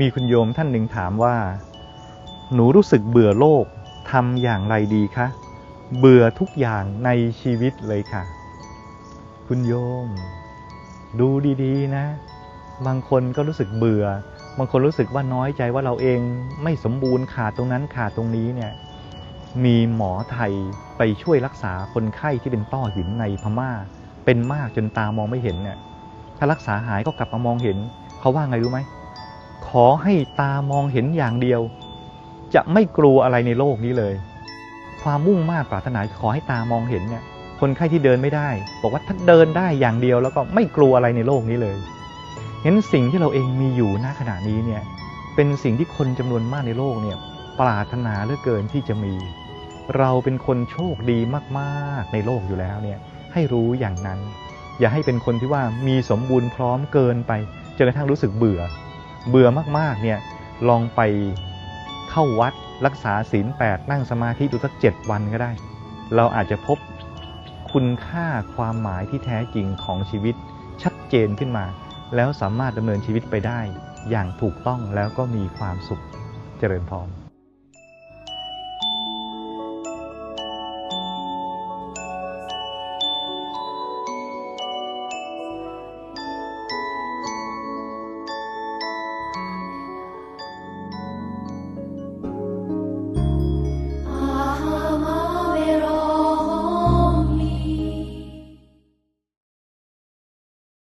มีคุณโยมท่านหนึ่งถามว่า หนูรู้สึกเบื่อโลกทำอย่างไรดีคะ เบื่อทุกอย่างในชีวิตเลยค่ะ คุณโยม ดูดีๆนะ บางคนก็รู้สึกเบื่อ บางคนรู้สึกว่าน้อยใจว่าเราเองไม่สมบูรณ์ขาดตรงนั้นขาดตรงนี้เนี่ย มีหมอไทยไปช่วยรักษาคนไข้ที่เป็นต้อหินในพม่า เป็นมากจนตามองไม่เห็นเนี่ย ถ้ารักษาหายก็กลับมามองเห็น เขาว่าไงรู้ไหม ขอให้ตามองเห็นอย่างเดียว จะไม่กลัวอะไรในโลกนี้เลย ความมุ่งมากปรารถนาขอให้ตามองเห็นเนี่ยคนไข้ที่เดินไม่ได้ บอกว่าถ้าเดินได้อย่างเดียวแล้วก็ไม่กลัวอะไรในโลกนี้เลยเห็นสิ่งที่เราเองมีอยู่ณขณะนี้เนี่ยเป็นสิ่งที่คนจำนวนมากในโลกเนี่ยปรารถนาเหลือเกินที่จะมี เราเป็นคนโชคดีมากๆในโลกอยู่แล้วเนี่ยให้รู้อย่างนั้น อย่าให้เป็นคนที่ว่ามีสมบูรณ์พร้อมเกินไปจนกระทั่งรู้สึกเบื่อ เบื่อมากๆเนี่ยลองไปเข้าวัดรักษาศีลแปดนั่งสมาธิดูสักเจ็ดวันก็ได้ เราอาจจะพบคุณค่าความหมายที่แท้จริงของชีวิตชัดเจนขึ้นมา แล้วสามารถดำเนินชีวิตไปได้ อย่างถูกต้องแล้วก็มีความสุขเจริญพร